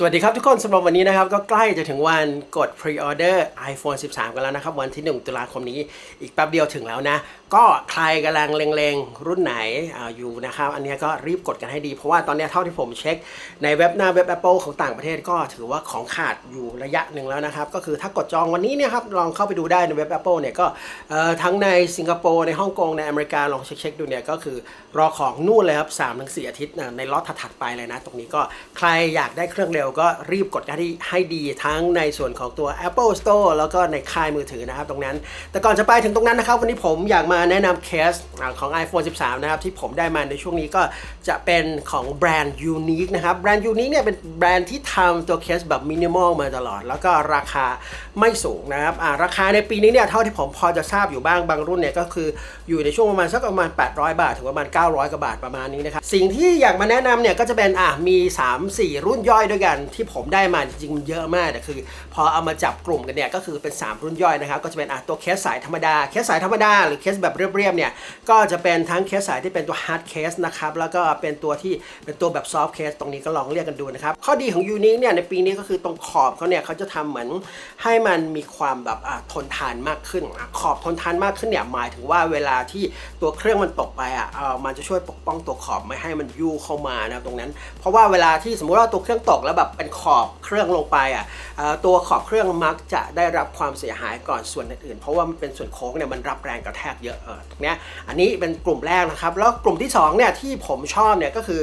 สวัสดีครับทุกคนสำหรับวันนี้นะครับ ก็ใกล้จะถึงวันกด Pre-order iPhone 13 กันแล้วนะครับ วันที่ 1 ตุลาคมนี้อีกแป๊บเดียวถึงแล้วนะ ก็ใครกำลังเลงๆ รุ่นไหนออยู่นะครับ อันนี้ก็รีบกดกันให้ดี เพราะว่าตอนนี้เท่าที่ผมเช็ค ในเว็บหน้าเว็บ Apple ของต่างประเทศก็ถือว่าของขาดอยู่ระยะหนึ่งแล้วนะครับ ก็คือถ้ากดจองวันนี้เนี่ยครับลองเข้าไปดูได้ในเว็บ Apple เนี่ยก็ทั้งในสิงคโปร์ในฮ่องกงในอเมริกาลองเช็คๆดูเนี่ยก็คือรอของนู่นเลยครับ3-4ถึงสี่อาทิตย์ในล็อตถัดๆไปเลยนะ ตรงนี้ก็ใครอยากได้เครื่องเร็วก็รีบกดกันให้ให้ดีทั้งในส่วนของตัว Apple Store แล้วก็ในค่ายมือถือนะครับตรงนั้น แต่ก่อนจะไปถึงตรงนั้นนะครับวันนี้ผมอยากมาแนะนำเคสของ iPhone 13 นะครับ ที่ผมได้มาในช่วงนี้ก็จะเป็นของแบรนด์ Unique นะครับ แบรนด์ Unique เนี่ยเป็นแบรนด์ที่ทำตัวเคสแบบมินิมอลมาตลอด แล้วก็ราคาไม่สูงนะครับราคาในปีนี้เนี่ยเท่าที่ผมพอจะทราบอยู่บ้างบางรุ่นเนี่ยก็คืออยู่ในช่วงประมาณสักประมาณ 800 บาท ถึงประมาณ 900กว่าบาทประมาณนี้นะครับสิ่งที่อยากมาแนะนำเนี่ยก็จะเป็นอะมี 3-4 รุ่นย่อยด้วยกัน ที่ผมได้มาจริงๆมันเยอะมากแต่คือ พอเอามาจับกลุ่มกันเนี่ยก็คือเป็น 3 รุ่นย่อยนะครับก็จะเป็นอะตัวเคสสายธรรมดาเคสสายธรรมดาหรือเคสแบบเรียบๆเนี่ยก็จะเป็นทั้งเคสสายที่เป็นตัวฮาร์ดเคสนะครับแล้วก็เป็นตัวที่เป็นตัวแบบซอฟต์เคสตรงนี้ก็ลองเรียกกันดูนะครับข้อดีของยูนิคเนี่ยในปีนี้ก็คือตรงขอบเขาเนี่ยเขาจะทำเหมือนให้มันมีความแบบทนทานมากขึ้นอขอบทนทานมากขึ้นเนี่ยหมายถึงว่าเวลาที่ตัวเครื่องมันตกไปอะเออมันจะช่วยปกป้องตัวขอบไม่ให้มันยู่เข้ามานะตรงนั้น เพราะว่าเวลาที่สมมุติว่าตัวเครื่องตกแล้วแบบเป็นขอบเครื่องลงไปอะตัวขอบเครื่องมักจะได้รับความเสียหายก่อนส่วนอื่นๆเพราะว่ามันเป็นส่วนโค้งเนี่ยมันรับแรงกระแทกเยอะตรงเนี้ยอันนี้เป็นกลุ่มแรกนะครับ แล้วกลุ่มที่สองเนี่ยที่ผมชอบเนี่ยก็คือ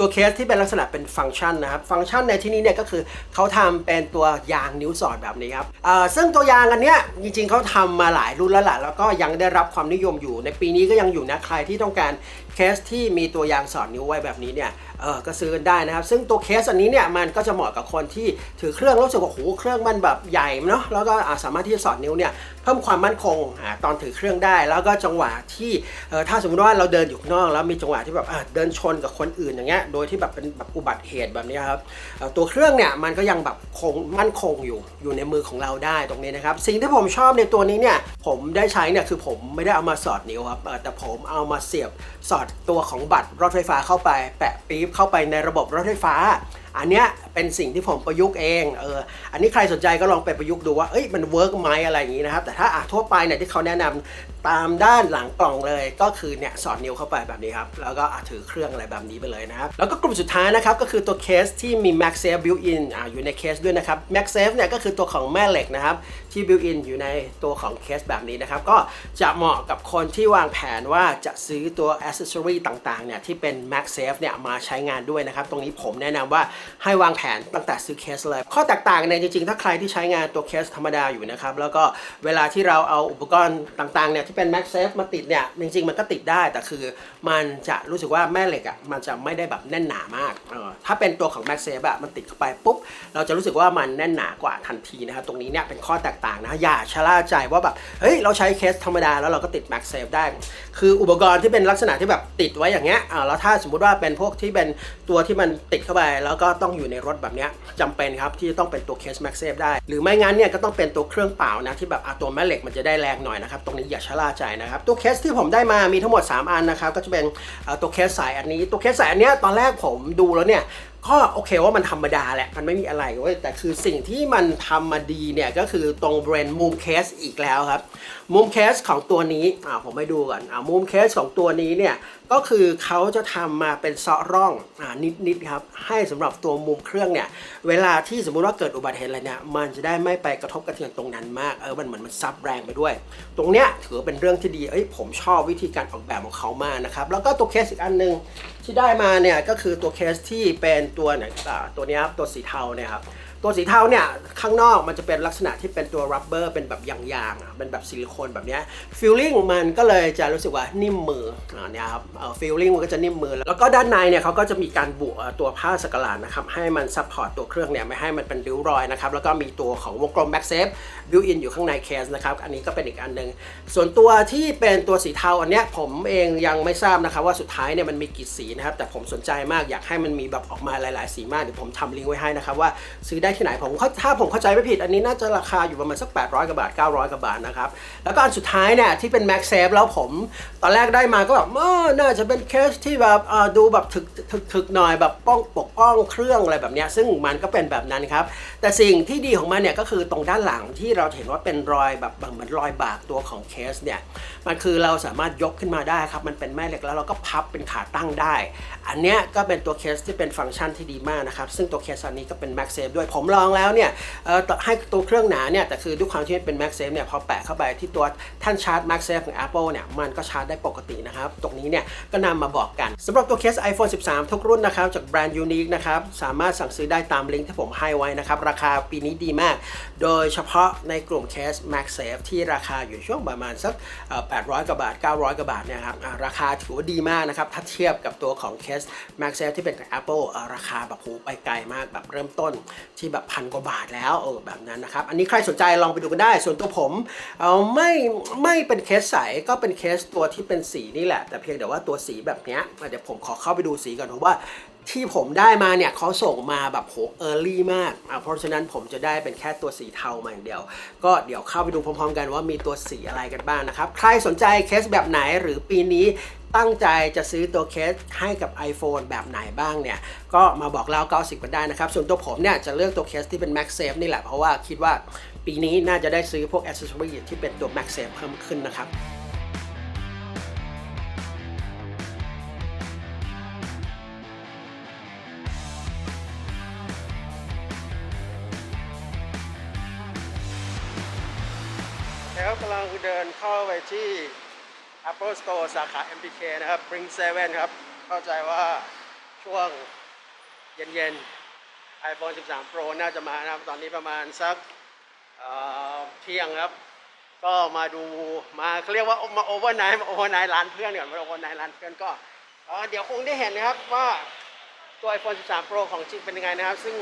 ตัวเคสที่เป็นลักษณะเป็นฟังก์ชันนะครับ ฟังก์ชันในที่นี้เนี่ยก็คือเขาทำเป็นตัวยางนิ้วสอดแบบนี้ครับเอ่อซึ่งตัวยางอันเนี้ยจริงๆเขาทำมาหลายรุ่นแล้วแหละแล้วก็ยังได้รับความนิยมอยู่ในปีนี้ก็ยังอยู่นะใครที่ต้องการเคสที่มีตัวยางสอดนิ้วไว้แบบนี้เนี่ย เออก็ซื้อกันได้นะครับ ซึ่งตัวเคสอันนี้เนี่ยมันก็จะเหมาะกับคนที่ถือเครื่องรู้สึกว่าโอ้โหเครื่องมันแบบใหญ่เนาะแล้วก็สามารถที่จะสอดนิ้วเนี่ยเพิ่มความมั่นคงอ่าตอนถือเครื่องได้ แล้วก็จังหวะที่เออถ้าสมมติว่าเราเดินอยู่นอก แล้วมีจังหวะที่แบบเดินชนกับคนอื่นอย่างเงี้ยโดยที่แบบเป็นแบบอุบัติเหตุแบบนี้ครับตัวเครื่องเนี่ยมันก็ยังแบบคงมั่นคงอยู่อยู่ในมือของเราได้ตรงนี้นะครับสิ่งที่ผมชอบในตัวนี้เนี่ยผมได้ใช้เนี่ยคือผมไม่ได้เอามาสอดนิ้วครับแต่ผมเอามาเสียบสอดตัวของบัตรรถไฟฟ้าเข้าไปแปะปี๊บเข้าไปในระบบรถไฟฟ้า อันเนี้ยเป็นสิ่งที่ผมประยุกต์เองเอออันนี้ใครสนใจก็ลองไปประยุกต์ดูว่าเอ้ยมันเวิร์กไหมอะไรอย่างนี้นะครับ แต่ถ้าอะทั่วไปเนี่ยที่เขาแนะนำตามด้านหลังกล่องเลยก็คือเนี่ยสอดนิ้วเข้าไปแบบนี้ครับ แล้วก็อะถือเครื่องอะไรแบบนี้ไปเลยนะครับ แล้วก็กลุ่มสุดท้ายนะครับ ก็คือตัวเคสที่มี MagSafe built-in อะอยู่ในเคสด้วยนะครับ MagSafe เนี่ยก็คือตัวของแม่เหล็กนะครับ ที่ built-in อยู่ในตัวของเคสแบบนี้นะครับ ก็จะเหมาะกับคนที่วางแผนว่าจะซื้อตัว accessory ต่างๆเนี่ยที่เป็น MagSafe เนี่ยมาใช้งานด้วยนะครับ ตรงนี้ผมแนะนำว่าให้วางแผนตั้งแต่ซื้อเคสเลย ข้อแตกต่างเนี่ยจริงๆ ถ้าใครที่ใช้งานตัวเคสธรรมดาอยู่นะครับ แล้วก็เวลาที่เราเอาอุปกรณ์ต่างๆเนี่ยที่เป็น MagSafe มาติดเนี่ยจริงๆ มันก็ติดได้ แต่คือมันจะรู้สึกว่าแม่เหล็กอะมันจะไม่ได้แบบแน่นหนามากเออถ้าเป็นตัวของ MagSafe อะมันติดเข้าไปปุ๊บเราจะรู้สึกว่ามันแน่นหนากว่าทันทีนะครับตรงนี้เนี่ยเป็นข้อแตกต่างนะอย่าชะล่าใจว่าแบบเฮ้ยเราใช้เคสธรรมดาแล้วเราก็ติด MagSafe ได้ คืออุปกรณ์ที่เป็นลักษณะที่แบบติดไว้อย่างเงี้ยอ่าแล้วถ้าสมมุติว่าเป็นพวกที่เป็นตัวที่มันติดเข้าไปแล้วก็ต้องอยู่ในรถแบบนี้จำเป็นครับที่จะต้องเป็นตัวเคส MagSafe ได้ หรือไม่งั้นเนี่ยก็ต้องเป็นตัวเครื่องเปล่านะที่แบบอะตัวแม่เหล็กมันจะได้แรงหน่อยนะครับตรงนี้อย่าชะล่าใจนะครับตัวเคสที่ผมได้มามีทั้งหมด 3 อันนะครับก็จะเป็นตัวเคสสายอันนี้ ตัวเคสสายอันเนี้ยตอนแรกผมดูแล้วเนี่ยก็โอเคว่ามันธรรมดาแหละ มันไม่มีอะไรเว้ยแต่คือสิ่งที่มันทำมาดีเนี่ยก็คือตรงแบรนด์มุมเคสอีกแล้วครับมุมเคสของตัวนี้อ่าผมให้ดูก่อนอ่ามุมเคสของตัวนี้เนี่ยก็คือเขาจะทำมาเป็นเซาะร่องอ่านิดๆครับให้สำหรับตัวมุมเครื่องเนี่ยเวลาที่สมมุติว่าเกิดอุบัติเหตุอะไรเนี่ยมันจะได้ไม่ไปกระทบกระเทือนตรงนั้นมากเออมันเหมือนมันซับแรงไปด้วย ตรงเนี้ยถือเป็นเรื่องที่ดีเอ้ยผมชอบวิธีการออกแบบของเขามากนะครับแล้วก็ตัวเคสอีกอันหนึงที่ได้มาเนี่ยก็คือตัวเคสที่เป็นตัวเนี่ยตัวนี้ยครับตัวสีเทาเนี่ยครับ ตัวสีเทาเนี่ยข้างนอกมันจะเป็นลักษณะที่เป็นตัวรับเบอร์เป็นแบบยางๆอะเป็นแบบซิลิโคนแบบเนี้ยฟีลลิ่งมันก็เลยจะรู้สึกว่านิ่มมืออ่าเนี่ยครับเอ่อฟีลลิ่งมันก็จะนิ่มมือ แล้วก็ด้านในเนี่ยเขาก็จะมีการบุตัวผ้าสกลาดนะครับให้มันซัพพอร์ตตัวเครื่องเนี่ยไม่ให้มันเป็นริ้วรอยนะครับแล้วก็มีตัวของวงกลมแบ็กเซฟบิวอินอยู่ข้างในเคสนะครับอันนี้ก็เป็นอีกอันหนึ่งส่วนตัวที่เป็นตัวสีเทาอันเนี้ยผมเองยังไม่ทราบนะครับว่าสุดท้ายเนี่ยมันมีกี่สีนะครับแต่ผมสนใจมากอยากให้มันมีแบบออกมาหลาย ๆ สีมากเดี๋ยวผมทำลิงก์ไว้ให้นะครับว่าซื้อได้ที่ไหนผมถ้าผมเข้าใจไม่ผิดอันนี้น่าจะราคาอยู่ประมาณสัก 800กว่าบาท 900กว่าบาทนะครับ แล้วก็อันสุดท้ายเนี่ยที่เป็น Max Safe แล้วผมตอนแรกได้มาก็แบบเออน่าจะเป็นเคสที่แบบดูแบบถึกถึกถึกหน่อยแบบป้องปกป้องเครื่องอะไรแบบเนี้ยซึ่งมันก็เป็นแบบนั้นครับ แต่สิ่งที่ดีของมันเนี่ยก็คือตรงด้านหลังที่เราเห็นว่าเป็นรอยแบบเหมือนรอยบากตัวของเคสเนี่ยมันคือเราสามารถยกขึ้นมาได้ครับมันเป็นแม่เหล็กแล้วเราก็พับเป็นขาตั้งได้ อันเนี้ยก็เป็นตัวเคสที่เป็นฟังก์ชันที่ดีมากนะครับซึ่งตัวเคสอันนี้ก็เป็น Max Safe ด้วยผมลองแล้วเนี่ยให้ตัวเครื่องหนาเนี่ยแต่คือด้วยความที่มันเป็น Max Safe เนี่ยพอแปะเข้าไปที่ตัวท่านชาร์จ Max Safe ของ Apple เนี่ยมันก็ชาร์จได้ปกตินะครับ ตรงนี้เนี่ยก็นำมาบอกกันสำหรับตัวเคส iPhone 13 ทุกรุ่นนะครับ จากแบรนด์ Unique นะครับ สามารถสั่งซื้อได้ตามลิงก์ที่ผมให้ไว้นะครับ ราคาปีนี้ดีมาก โดยเฉพาะในกลุ่มเคส Max Safe ที่ราคาอยู่ช่วงประมาณสัก 800 กว่าบาท 900 กว่าบาทเนี่ยครับราคาถือว่าดีมากนะครับถ้าเทียบกับตัวของเคส Max Safe ที่เป็นของ Apple ราคาแบบโหไปไกลมากแบบเริ่มต้นที่แบบพันกว่าบาทแล้วเออแบบนั้นนะครับ อันนี้ใครสนใจลองไปดูกันได้ ส่วนตัวผมเออไม่ไม่เป็นเคสใสก็เป็นเคสตัวที่เป็นสีนี่แหละ แต่เพียงแต่ว่าตัวสีแบบเนี้ยเดี๋ยวผมขอเข้าไปดูสีก่อนเพราะว่า ที่ผมได้มาเนี่ยเขาส่งมาแบบโหเออร์ลี่มากอะเพราะฉะนั้นผมจะได้เป็นแค่ตัวสีเทามาอย่างเดียว ก็เดี๋ยวเข้าไปดูพร้อมๆ กันว่ามีตัวสีอะไรกันบ้างนะครับ ใครสนใจเคสแบบไหนหรือปีนี้ตั้งใจจะซื้อตัวเคสให้กับ iPhone แบบไหนบ้างเนี่ย ก็มาบอกเล่า90กันได้นะครับ ส่วนตัวผมเนี่ยจะเลือกตัวเคสที่เป็น Max Safe นี่แหละเพราะว่าคิดว่าปีนี้น่าจะได้ซื้อพวก accessory ที่เป็นตัว Max Safe เพิ่มขึ้นนะครับ ที่ Apple Store สาขา MPK นะครับ Bring 7ครับ เข้าใจว่าช่วงเย็นๆ iPhone 13 Pro น่าจะมานะครับ ตอนนี้ประมาณสักเเที่ยงครับ ก็มาดูมาเขาเรียกว่ามาโอเวอร์ไนท์มาโอเวอร์ไนท์ร้านเพื่อนก่อนมาโอเวอร์ไนท์ร้านเพื่อนก็เดี๋ยวคงได้เห็นนะครับว่าตัว iPhone 13 Pro ของจริงเป็นยังไงนะครับ ซึ่ง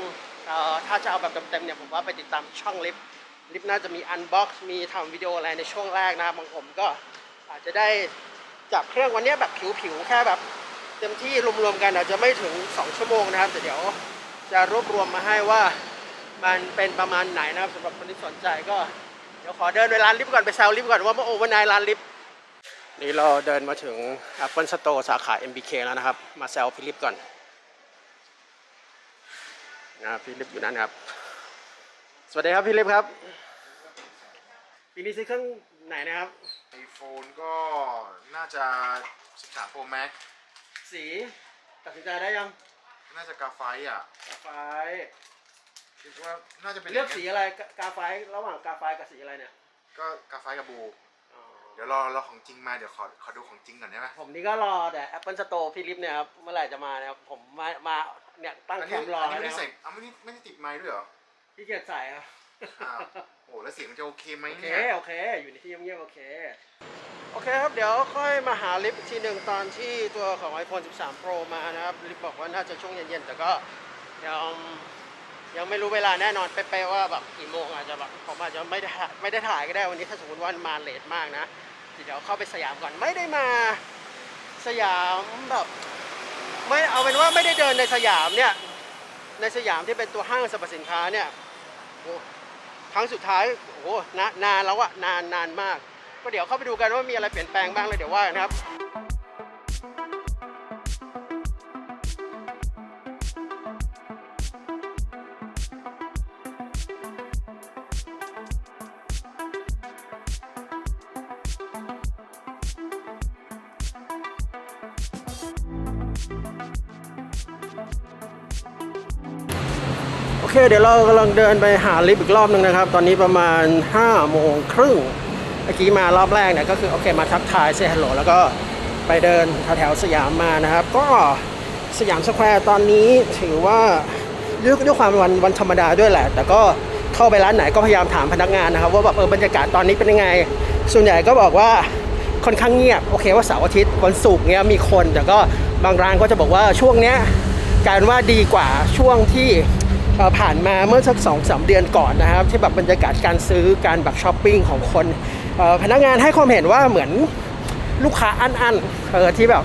ถ้าจะเอาแบบเต็มๆเนี่ยผมว่าไปติดตามช่องลิฟต์ ลิฟน่าจะมีอันบ็อกซ์มีทำวิดีโออะไรในช่วงแรกนะครับบางผมก็อาจจะได้จับเครื่องวันนี้แบบผิวๆแค่แบบเต็มที่รวมๆกันอาจจะไม่ถึง 2 ชั่วโมงนะครับแต่เดี๋ยวจะรวบรวมมาให้ว่ามันเป็นประมาณไหนนะครับสำหรับคนที่สนใจก็เดี๋ยวขอเดินไปร้านลิฟต์ก่อนไปแซวลิฟต์ก่อนว่าเมื่อโอเวอร์ไนท์ร้านลิฟต์นี่เราเดินมาถึง Apple Store สาขา MBK แล้วนะครับ มาแซวพี่ลิฟต์ก่อนนะพี่ลิฟต์อยู่นั่นครับ สวัสดีครับพี่ลิฟต์ครับ ปีนี้ซื้อเครื่องไหนนะครับไอโฟนก็น่าจะ 13 Pro Max สีตัดสินใจได้ยังน่าจะกาไฟอะกาไฟคิดว่าน่าจะเป็นเลือกสีอะไรกากาไฟระหว่างกาไฟกับสีอะไรเนี่ยก็กาไฟกับบู อ๋อเดี๋ยวรอรอของจริงมาเดี๋ยวขอขอดูของจริงก่อนได้ไหมผมนี่ก็รอแต่ Apple Store พี่ลิฟต์เนี่ยครับเมื่อไหร่จะมานะครับผมมามาเนี่ยตั้งอันแคนี้มป์รออันนี้แล้วไม่ได้นะใส่อะไม่ได้ไม่ได้ติดไมค์ด้วยเหรอพี่เกียรใส่ครับ อ้าว โอ้แล้วเสียงมันจะโอเคไหมโอเค เนี่ยโอเค อยู่ในที่เงียบๆโอเค โอเคครับ เดี๋ยวค่อยมาหาลิฟต์อีกทีหนึ่งตอนที่ตัวของ iPhone 13 Pro มานะครับ ลิฟต์บอกว่าน่าจะช่วงเย็นๆ แต่ก็ยังยังไม่รู้เวลาแน่นอนเป๊ะๆว่าแบบกี่โมงอาจจะแบบผมอาจจะไม่ได้ถ่ายไม่ได้ถ่ายก็ได้วันนี้ถ้าสมมติว่ามาเลทมากนะ เดี๋ยวเข้าไปสยามก่อนไม่ได้มาสยามแบบไม่เอาเป็นว่าไม่ได้เดินในสยามเนี่ยในสยามที่เป็นตัวห้างสรรพสินค้าเนี่ยโอ้ ครั้งสุดท้ายโอ้โหนานนานแล้วอะนานนานมาก ก็เดี๋ยวเข้าไปดูกันว่ามีอะไรเปลี่ยนแปลงบ้างเลยเดี๋ยวว่ากันนะครับ เคเดี๋ยวเรากำลังเดินไปหาลิฟต์อีกรอบนึงนะครับ ตอนนี้ประมาณ5โมงครึ่งเมื่อกี้มารอบแรกเนี่ยก็คือโอเคมาทักทายเซฮัลโหลแล้วก็ไปเดินแถวๆสยามมานะครับ ก็สยามสแควร์ตอนนี้ถือว่าด้วยด้วยความวันวันธรรมดาด้วยแหละ แต่ก็เข้าไปร้านไหนก็พยายามถามพนักงานนะครับ ว่าแบบเออบรรยากาศตอนนี้เป็นยังไง ส่วนใหญ่ก็บอกว่าค่อนข้างเงียบโอเคว่าเสาร์อาทิตย์วันศุกร์เนี้ยมีคน แต่ก็บางร้านก็จะบอกว่าช่วงเนี้ยการว่าดีกว่าช่วงที่ ผ่านมาเมื่อสักสองสาเดือนก่อนนะครับ ที่แบบบรรยากาศการซื้อการแบบช้อปปิ้งของคนพนักงานให้ความเห็นว่าเหมือนลูกค้าอันอันๆเออที่แบบ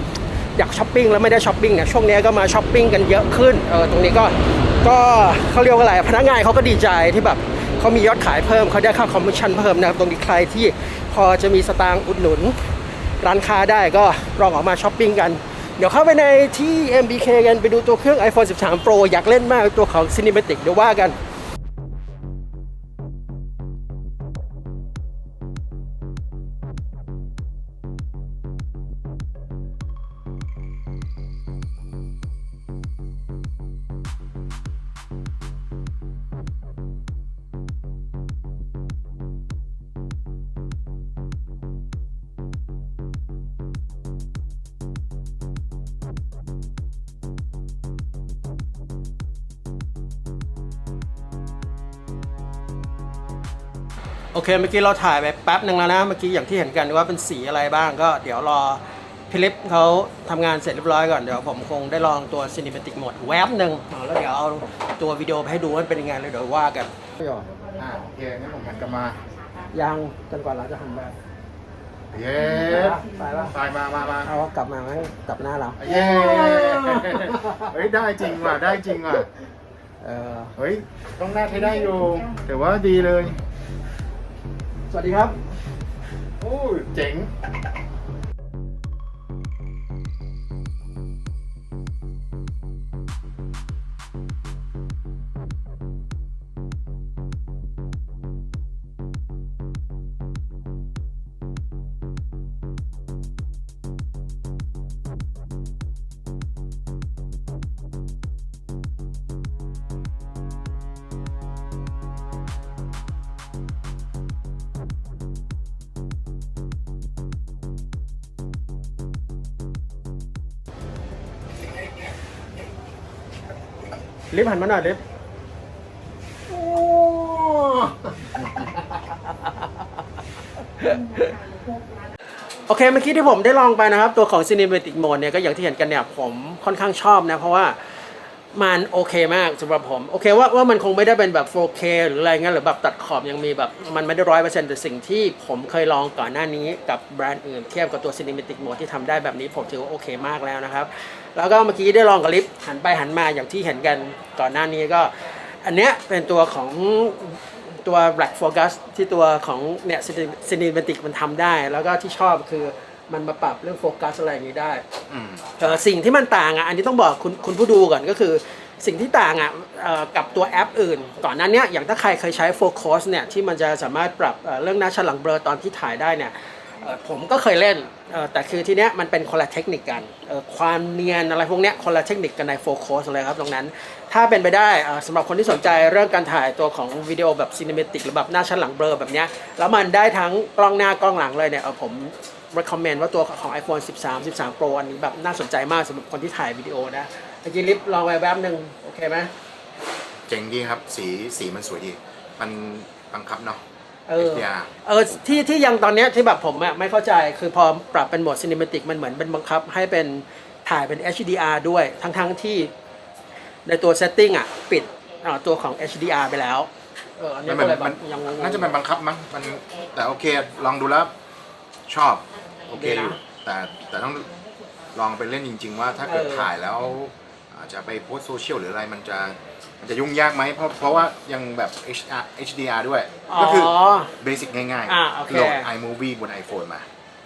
อยากช้อปปิ้งแล้วไม่ได้ช้อปปิ้งเนี่ยช่วงนี้ก็มาช้อปปิ้งกันเยอะขึ้นเออตรงนี้ก็ก็เขาเรียกว่าอะไรพนักงานเขาก็ดีใจที่แบบเขามียอดขายเพิ่มเขาได้ค่าคอมมิชชั่นเพิ่มนะครับตรงนี้ใครที่พอจะมีสตางค์อุดหนุนร้านค้าได้ก็ลองออกมาช้อปปิ้งกัน เดี๋ยวเข้าไปในที่ MBK กันไปดูตัวเครื่อง iPhone 13 Pro อยากเล่นมากตัวของ Cinematic เดี๋ยวว่ากัน โอเคเมื่อกี้เราถ่ายไปแป๊บหนึ่งแล้วนะเมื่อกี้อย่างที่เห็นกันว่าเป็นสีอะไรบ้างก็เดี๋ยวรอพิลิปเขาทำงานเสร็จเรียบร้อยก่อนเดี๋ยวผมคงได้ลองตัว Cinematic Mode แวบหนึ่งอ่าแล้วเดี๋ยวเอาตัววิดีโอไปให้ดูว่าเป็นยังไงเลยเดี๋ยวว่ากันอ่าโอเคงั้นผมหันกลับมายังจนกว่าเราจะทำแบบเย้ไปปะไปมามามาเอากลับมาไหมกลับหน้าเราเย้เฮ้ยได้จริงว่ะได้จริงว่ะเออเฮ้ยต้องหน้าใช้ได้อยู่แต่ว่าดีเลย สวัสดีครับ โอ้ยเจ๋ง หันมาหน่อยลิโอ้โอเคเมื่อกี้ที่ผมได้ลองไปนะครับ ตัวของ Cinematic Mode เนี่ยก็อย่างที่เห็นกันเนี่ยผมค่อนข้างชอบนะ เพราะว่า มันโอเคมากสำหรับผม โอเคว่าว่ามันคงไม่ได้เป็นแบบ 4K หรืออะไรเงี้ยหรือแบบตัดขอบยังมีแบบ มันไม่ได้ร้อยเปอร์เซ็นต์แต่สิ่งที่ผมเคยลองก่อนหน้านี้กับแบรนด์อื่นเทียบกับตัว Cinematic Mode ที่ทำได้แบบนี้ผมถือว่าโอเคมากแล้วนะครับ แล้วก็เมื่อกี้ได้ลองกับลิฟต์หันไปหันมาอย่างที่เห็นกันก่อนหน้านี้ก็ อันเนี้ยเป็นตัวของตัว Black Focus ที่ตัวของเนี่ย Cinematic มันทำได้ แล้วก็ที่ชอบคือ มันมาปรับเรื่องโฟกัสอะไรอย่างนี้ได้อืม เอ่อสิ่งที่มันต่างอะอันนี้ต้องบอกคุณคุณผู้ดูก่อนก็คือ สิ่งที่ต่างอะเอ่อกับตัวแอปอื่น ก่อนหน้าเนี้ยอย่างถ้าใครเคยใช้ Focus เนี่ยที่มันจะสามารถปรับเอ่อเรื่องหน้าฉลังเบลอตอนที่ถ่ายได้เนี่ยเอ่อผมก็เคยเล่นเอ่อแต่คือทีเนี้ยมันเป็นคนละเทคนิคกันเอ่อความเนียนอะไรพวกเนี้ยคนละเทคนิคกันใน Focus เลยครับตรงนั้น ถ้าเป็นไปได้เอ่อสำหรับคนที่สนใจเรื่องการถ่ายตัวของวิดีโอแบบซีนิเมติกหรือแบบหน้าชั้นหลังเบลอแบบเนี้ยแล้วมันได้ทั้งกล้องหน้ากล้องหลังเลยเนี่ยเอ่อผม recommend ว่าตัวของ iPhone 13 13 Pro อันนี้แบบน่าสนใจมากสำหรับคนที่ถ่ายวิดีโอนะเมื่อกี้ลิฟต์ลองไปแวบหนึ่งโอเคไหมเจ๋งดีครับสีสีมันสวยดี มันบังคับเนาะเออ HDR เออที่ที่ยังตอนเนี้ยที่แบบผมอะไม่เข้าใจคือพอปรับเป็นโหมด Cinematic มันเหมือนเป็นบังคับให้เป็นถ่ายเป็น HDR ด้วยทั้งทั้งที่ในตัว setting อะปิดอ่าตัวของ HDR ไปแล้วเอออันนี้มันก็เลยเหแบมือนบยังงงๆน่าจะเป็นบังคับมั้งมันแต่โอเค ลองดูแล้วชอบ โอเคดีนะอยู่แต่แต่ต้องลองไปเล่นจริง ๆ ว่าถ้าเกิดเออถ่ายแล้ว อาจจะไปโพสต์โซเชียลหรืออะไรมันจะมันจะยุ่งยากไหมเพราะเพราะว่ายังแบบ HDR HDR ด้วย ก็คือเบสิกง่ายอ่าโอเคโหลด iMovie บน iPhone มา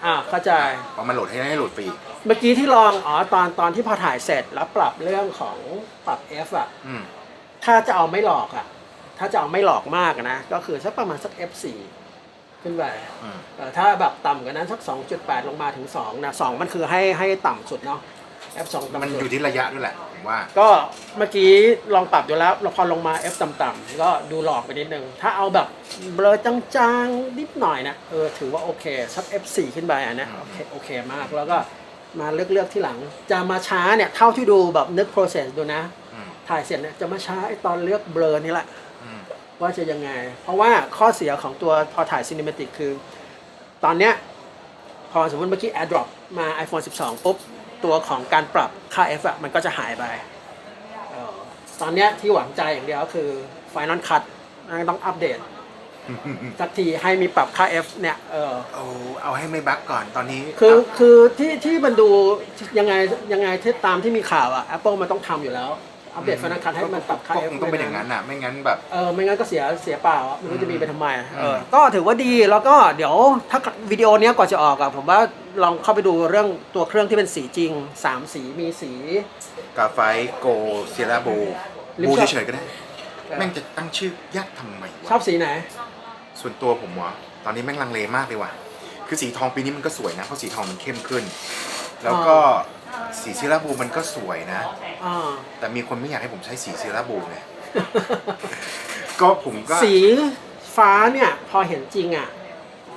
อ่าเข้าใจ เพราะมันโหลดให้ให้โหลดฟรี เมื่อกี้ที่ลองอ๋อตอนตอนที่พอถ่ายเสร็จแล้วปรับเรื่องของปรับ F อะ อืม ถ้าจะเอาไม่หลอกอะ ถ้าจะเอาไม่หลอกมากอะนะ ก็คือสักประมาณสัก F4 ขึ้นไปอืม เอ่อถ้าแบบต่ำกว่านั้นสัก 2.8 ลงมาถึง2นะ2มันคือให้ให้ต่ำสุดเนาะ F2 มันต่ำอสุยู่ดที่ระยะด้วยแหละผมว่า ก็เมื่อกี้ลองปรับอยู่แล้วพอลงมา F ต่ำๆก็ดูหลอกไปนิดนึง ถ้าเอาแบบเบลอจางๆ นิดหน่อยนะเออถือว่าโอเคสัก F4 ขึ้นไปอะนะโอเคโอเคมากแล้วก็มาเลือกเลือกที่หลัง จะมาช้าเนี่ยเท่าที่ดูแบบนึก process ดูนะ อืม ถ่ายเสร็จเนี่ยจะมาช้าไอตอนเลือกเบลอนี่แหละอืม ว่าจะยังไง เพราะว่าข้อเสียของตัวพอถ่ายซีนิเมติกคือ ตอนเนี้ยพอสมมติเมื่อกี้ AirDrop มา iPhone 12 ปุ๊บ ตัวของการปรับค่า F อะมันก็จะหายไปเอ่อตอนเนี้ยที่หวังใจอย่างเดียวก็คือ Final Cut มันต้องอัปเดต สักทีให้มีปรับค่า F เนี่ยเออ เอาเอาให้ไม่บั๊กก่อนตอนนี้คือคือที่ที่มันดูยังไงยังไงที่ตามที่มีข่าวอะ Apple มันต้องทำอยู่แล้ว อัปเดตฟันคันให้มันปรับค่าก็ F คงต้องเป็นอย่างนั้นอะ ไม่งั้นแบบ เออไม่งั้นก็เสียเสียเปล่าอะไม่รู้จะมีไปทำไมอะเออก็ถือว่าดีแล้วก็เดี๋ยวถ้าวิดีโอเนี้ยก่อนจะออกอะผมว่าลองเข้าไปดูเรื่องตัวเครื่องที่เป็นสีจริง3สีมีสี กาไฟโกเซียร่าบูลิปบูช็อป เฉยๆก็ได้ แม่งจะตั้งชื่อยากทำไมชอวะบสีไหน ส่วนตัวผมวะตอนนี้แม่งลังเลมากเลยว่ะคือสีทองปีนี้มันก็สวยนะเพราะสีทองมันเข้มขึ้น แล้วก็ สีเซียร่าบูมันก็สวยนะ อ่าแต่มีคนไม่อยากให้ผมใช้สีเซียร่าบูไงก็ผมก็สีฟ้าเนี่ยพอเห็นจริงอะ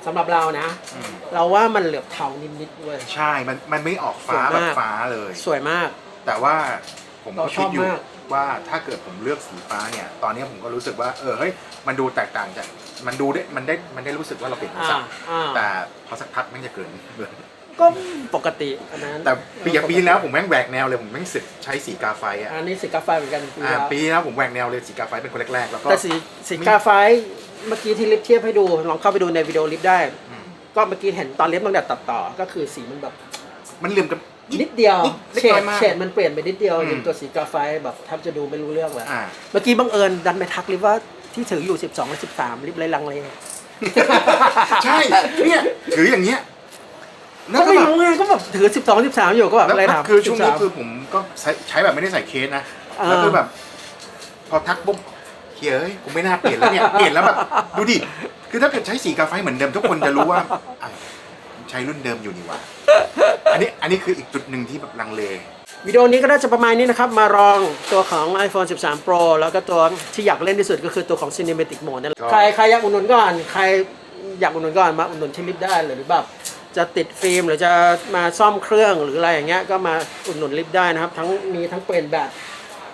สำหรับเรานะ อืมเราว่ามันเหลือบเทานิดๆเว้ย ใช่มันมันไม่ออกฟ้าสวยแบมาก บฟ้าเลย สวยมาก แต่ว่าผมเราก็ชคิอดบอยู่มาก ว่าถ้าเกิดผมเลือกสีฟ้าเนี่ย ตอนนี้ผมก็รู้สึกว่า เออเฮ้ยมันดูแตกต่างจากมันดูได้มันได้มันได้รู้สึกว่าเราเปลี่ยนโทรอ่าศัพท์อ่าแต่พอสักพักแม่งจะเกิน ก็ปกติอันนั้นแต่ปีอย่างปีที่แล้วผมแม่งแหวกแนวเลยผมแม่งสึกใช้สีกาไฟอะอันนี้สีกาแฟเหมือนกันปีอ่าแล้วปีที่แล้วผมแหวกแนวเลยสีกาไฟเป็นคนแรกๆแล้วก็ แต่สีสีกาไฟเมื่อกี้ที่ลิฟเทียบให้ดูลองเข้าไปดูในวิดีโอลิฟได้ อืม ก็เมื่อกี้เห็นตอนลิฟตั้งแต่ตัดต่อก็คือสีมันแบบ มันเหลื่อมกับนิดเดียวนิดเฉน้อดยมากเฉดมันเปลี่ยนไปนิดเดียวอืม จนตัวสีกาไฟแบบแทบจะดูไม่รู้เรื่องแล้วอ่า เมื่อกี้บังเอิญดันไปทักลิฟว่าที่ถืออยู่ 12และ13ลิฟเลยลังเล ใช่เนี่ยถืออย่างเงี้ยแล้ว ก็ก็ไม่แบบรู้ไงก็แบบถือ12 13อยู่ก็แบบแล้วอะไรถามคือช่วงนี้13คือผมก็ใช้ใช้แบบไม่ได้ใส่เคสนะอ่าแล้วคือแบบ พอทักปุ๊บเฮ้ยเอ้ยผมไม่น่าเปลี่ยนแล้วเนี่ยเปลี่ยนแล้วแบบดูดิคือถ้าเกิดใช้สีกาไฟเหมือนเดิมทุกคนจะรู้ว่าอะใช้รุ่นเดิมอยู่นี่หว่าอันนี้อันนี้คืออีกจุดหนึ่งที่แบบลังเลวิดีโอนี้ก็น่าจะประมาณนี้นะครับ มาลองตัวของ iPhone 13 Pro แล้วก็ตัวที่อยากเล่นที่สุดก็คือตัวของ Cinematic Mode นั่นแหละก็ใครใครอยากอุดหนุนก่อน ใครอยากอุดหนุนก่อนมาอุดหนุนที่ลิฟต์ได้หรือแบบ จะติดฟิล์มหรือจะมาซ่อมเครื่องหรืออะไรอย่างเงี้ยก็มาอุดหนุนลิฟต์ได้นะครับ ทั้งมีทั้งเปลี่ยนแบต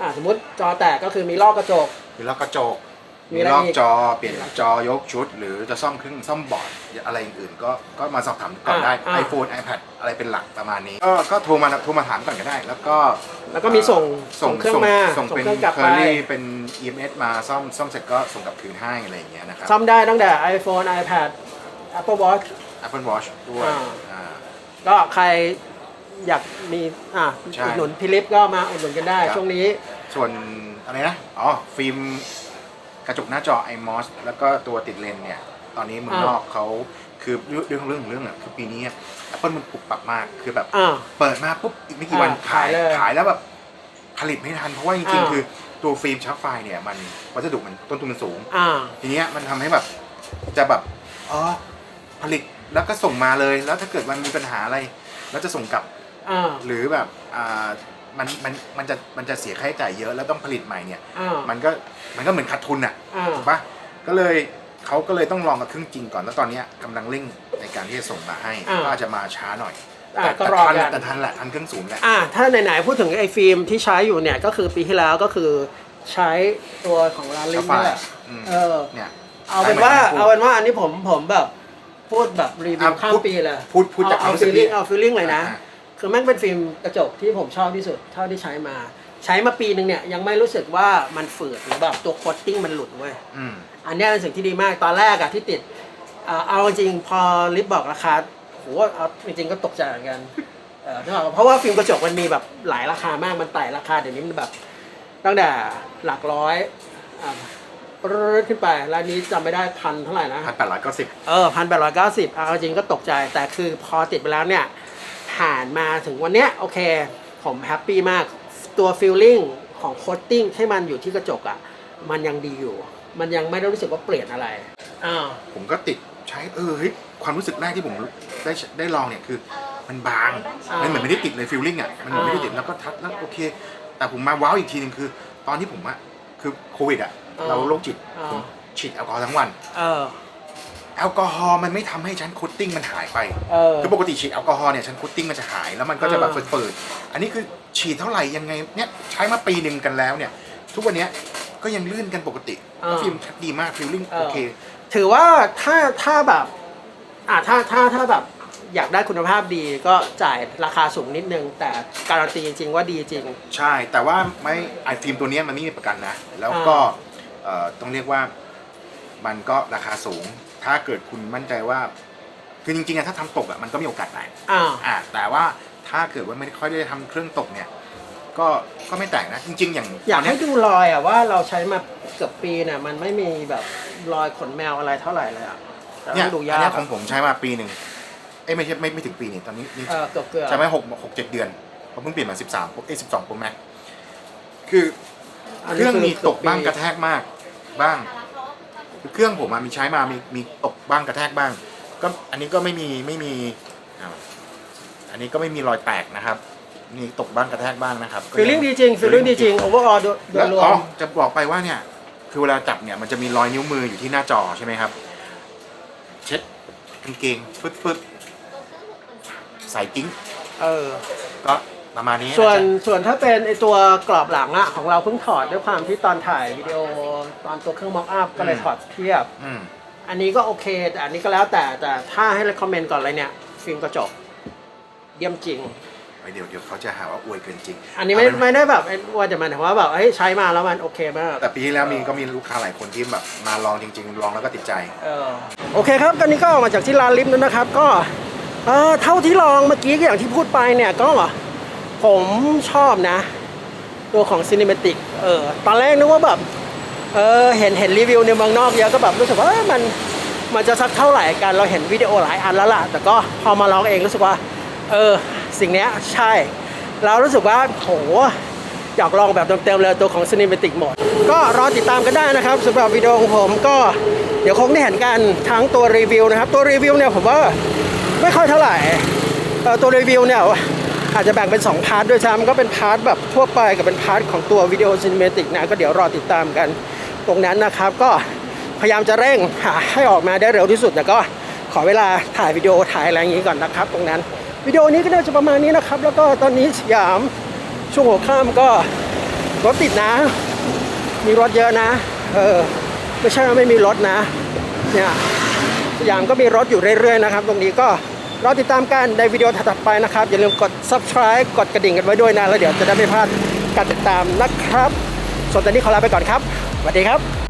อ่าสมมติจอแตกก็คือมีลอกกระจก มีลอกกระจก มีมีอะไรลอกอีก จอ เปลี่ยนจอยกชุด หรือจะซ่อมเครื่องซ่อมบอร์ดอะไรอื่นๆก็ก็มาสอบถามก่อนได้อ่า iPhone iPad อะไรเป็นหลักประมาณนี้ ก็ก็โทรมาโทรมาถามก่อนก็ได้ แล้วก็แล้วก็มีส่งส่งเครื่องมาส่งเป็นเครื่องกลับเคไปอรี่เป็น EMS มาซ่อมซ่อมเสร็จก็ส่งกลับคืนให้อะไรอย่างเงี้ยนะครับ ซ่อมได้ตั้งแต่ iPhone iPad Apple Watch Apple Watch ด้วยอ่า อ่า ก็ใครอยากมีอ่าใช่อุดหนุนพี่ลิฟต์ก็มาอุดหนุนกันได้ ครับ ช่วงนี้ส่วนอะไรนะ อ๋อ ฟิล์มกระจกหน้าจอ IMOS แล้วก็ตัวติดเลนส์เนี่ย ตอนนี้เมืองนอกเขาคือเรื่องเรื่องเรื่องเรื่องอะคือปีนี้อะ Apple มันปรับปรับมากคือแบบ อ่า เปิดมาปุ๊บอีกไม่กี่วันอ่าขายขายเลยขายแล้วแบบผลิตไม่ทัน เพราะว่าจริงอ่า ๆ คือตัวฟิล์มชาร์ปไฟเนี่ยมันวัสดุมันต้นทุนมันสูง อ่า ทีเนี้ยมันทำให้แบบจะแบบอ๋อผลิต แล้วก็ส่งมาเลยแล้วถ้าเกิดมันมีปัญหาอะไรแล้วจะส่งกลับอ่า หรือแบบอ่ามันมันมันจะมันจะเสียค่าใช้จ่ายเยอะแล้วต้องผลิตใหม่เนี่ย อ่ามันก็มันก็เหมือนขาดทุนอะอ่าถูกปะก็เลยเขาก็เลยต้องลองกับเครื่องจริงก่อนแล้วตอนเนี้ยกำลังเร่งในการที่จะส่งมาให้อ่าก็อาจจะมาช้าหน่อยอ่าแต่ก็แต่รอทันแหกัละน แต่ทันแหละทันเครื่องศูนย์แหละ อ่าถ้าไหนๆพูดถึงไอ้ฟิล์มที่ใช้อยู่เนี่ยก็คือปีที่แล้วก็คือใช้ตัวของร้านลิฟต์นี่แหละอืม เออ เนี่ยเอาเป็นว่าเอาเป็นว่าอันนี้ผมผมแบบ พูดแบบรีวิวอะข้ามพูดปีเลยพูดพูดจากคเอาวามรู้สึฟีกลลิ่งพี่เอาฟีลลิ่งเลยนะ อ่าคือแม่งเป็นฟิล์มกระจกที่ผมชอบที่สุดเท่าที่ใช้มา ใช้มาปีหนึ่งเนี่ยยังไม่รู้สึกว่ามันฝืดหรือแบบตัวโคตติ้งมันหลุดเว้ย อืม อันเนี้ยเป็นสิ่งที่ดีมากตอนแรกอะที่ติดเอ่อเอาจริงๆพอลิฟต์บอกราคาโหเอาจริงๆก็ตกใจเหมือนกันเออนึกออกปะเพราะว่าฟิล์มกระจกมันมีแบบหลายราคามากมันไต่ราคาเดี๋ยวนี้มันแบบตั้งแต่หลักร้อยอ่าป รึ๊ดขึ้นไปแล้วอันนี้จำไม่ได้พันเท่าไหร่นะพันแปดร้อยเก้าสิบเออพันแปดร้อยเก้าสิบเอาจริงก็ตกใจ แต่คือพอติดไปแล้วเนี่ย ผ่านมาถึงวันเนี้ยโอเค ผมแฮปปี้มากตัวฟีลลิ่งของโคตติ้งให้มันอยู่ที่กระจกอะ่ะ มันยังดีอยู่ มันยังไม่ได้รู้สึกว่าเปลี่ยนอะไรอ้าวผมก็ติดใช้เออเฮ้ยความรู้สึกแรกที่ผมได้ได้ลองเนี่ยคือ มันบางอ่ามัมันเหมือนไม่ได้ติดเลยฟิลลิ่งอะมันเหมือนไม่ได้ติดแล้วก็ทัดแล้วโอเค แต่ผมมาว้าวอีกทีหนึงคือ ตอนที่ผมอะคือโควิดอะ เราโรคจิตผมฉีดแอลกอฮอล์ทั้งวัน เออ แอลกอฮอล์มันไม่ทำให้ชั้นคุตติ้งมันหายไป เออ คือปกติฉีดแอลกอฮอล์เนี่ยชั้นคุตติ้งมันจะหายแล้วมันก็จะแบบอ่าเปิดๆอันนี้คือฉีดเท่าไหร่ยังไงเนี่ยใช้มาปีหนึ่งกันแล้วเนี่ย ทุกวันเนี้ยก็ยังลื่นกันปกติแล้วฟิล์มชัดดีมากฟิลลิ่งเออ โอเค ถือว่าถ้าถ้าแบบ อ่าถ้าถ้าถ้าแบบ อยากได้คุณภาพดีก็จ่ายราคาสูงนิดนึง แต่การันตีจริง ๆ ว่าดีจริง ใช่แต่ว่าไม่ไอฟิล์มตัวเนี้ยมันไม่มีประกันนะ แล้วก็เอ่อ ต้องเรียกว่ามันก็ราคาสูง ถ้าเกิดคุณมั่นใจว่า คือจริงๆอะถ้าทำตกอะมันก็มีโอกาสแตกอ้าวอ่าแต่ว่าถ้าเกิดว่าไม่ค่อยได้ทำเครื่องตกเนี่ย ก็ก็ไม่แตกนะ จริง ๆ อย่างอยากตนเนี้ให้ดูรอยอะว่าเราใช้มาเกือบปีเนี่ยมันไม่มีแบบรอยขนแมวอะไรเท่าไหร่เลยอะแต่เนี่ยต้องดูอันยาเนี้กยของผมใช้มาปีหนึ่งเอ้ยไม่ใช่ไม่ไม่ถึงปีนี่ตอนนี้นี่เออเกือบเกือบใช้มาหกหกเจ็ดเดือนผมเพิ่งเปลี่ยนมาสิบสามเอ้สิบสองโปรแม็กคืออเครื่องมีตกบ้างกระแทกมาก บ้าง คือเครื่องผมอะมีใช้มามีมีตกบ้างกระแทกบ้าง ก็อันนี้ก็ไม่มีไม่มีอ้าวอันนี้ก็ไม่มีรอยแตกนะครับ มีตกบ้างกระแทกบ้างนะครับฟีลลิ่งดีจริงฟีลลิ่งดีจริงโอเวอร์ออลโดยแล้วรวอ๋อมจะบอกไปว่าเนี่ย คือเวลาจับเนี่ยมันจะมีรอยนิ้วมืออยู่ที่หน้าจอใช่ไหมครับ เช็ดกางเกงปึ๊ดปึ๊ดใส่กิ้ง เออก็ ประมาณนี้ะส่วนจ๊ะส่วนถ้าเป็นไอตัวกรอบหลังอะของเราเพิ่งถอดด้วยความที่ตอนถ่ายวิดีโอตอนตัวเครื่องม็อกอัพก็เลยถอดเทียบ อืมอันนี้ก็โอเค แต่อันนี้ก็แล้วแต่แต่ถ้าให้ recommend ก่อนเลยเนี่ย ฟิล์มกระจกเยี่ยมจริง ไว้เดี๋ยวเดี๋ยวเขาจะหาว่าอวยเกินจริงอันนี้ไม่เาเป็ไม่ได้แบบว่าจะหมายถึงว่าแบบเฮ้ยใช้มาแล้วมันโอเคมากแต่ปีที่แล้วมีก็มีลูกค้าหลายคนที่แบบมาลองจริง ๆ ลองแล้วก็ติดใจ เออโอเคครับตอนนี้ก็ออกมาจากที่ร้านลิฟต์แล้วนะครับ ก็เออเท่าที่ลองเมื่อกี้ก็อย่างที่พูดไปเนี่ยก็ ผมชอบนะ ตัวของ Cinematic เออตอนแรกนึกว่าแบบเออเห็นเห็นรีวิวในเมืองนอกเยอะก็แบบรู้สึกว่ามันมันจะสักเท่าไหร่กันเราเห็นวิดีโอหลายอันแล้วล่ะ แต่ก็พอมาลองเองรู้สึกว่า เออ สิ่งนี้ใช่เรารู้สึกว่าโหอยากลองแบบเต็มๆเลยตัวของ Cinematic Mode ก็รอติดตามกันได้นะครับสำหรับวิดีโอของผมก็เดี๋ยวคงได้เห็นกันทั้งตัวรีวิวนะครับ ตัวรีวิวเนี่ยผมว่าไม่ค่อยเท่าไหร่ตัวรีวิวเนี่ย อาจจะแบ่งเป็น 2 พาร์ทด้วยซ้ำก็เป็นพาร์ทแบบทั่วไปกับเป็นพาร์ทของตัววิดีโอ Cinematic นะก็เดี๋ยวรอติดตามกันตรงนั้นนะครับ ก็พยายามจะเร่งหาให้ออกมาได้เร็วที่สุดแต่ก็ขอเวลาถ่ายวิดีโอถ่ายอะไรอย่างนี้ก่อนนะครับ ตรงนั้นวิดีโอนี้ก็น่าจะประมาณนี้นะครับ แล้วก็ตอนนี้สยามช่วงหัวค่ำก็รถติดนะ มีรถเยอะนะเออไม่ใช่ว่าไม่มีรถนะเนี่ยสยามก็มีรถอยู่เรื่อยๆนะครับ ตรงนี้ก็ รอติดตามกันในวิดีโอถัดไปนะครับ อย่าลืมกด subscribe กดกระดิ่งกันไว้ด้วยนะ แล้วเดี๋ยวจะได้ไม่พลาดการติดตามนะครับส่วนตอนนี้ขอลาไปก่อนครับสวัสดีครับ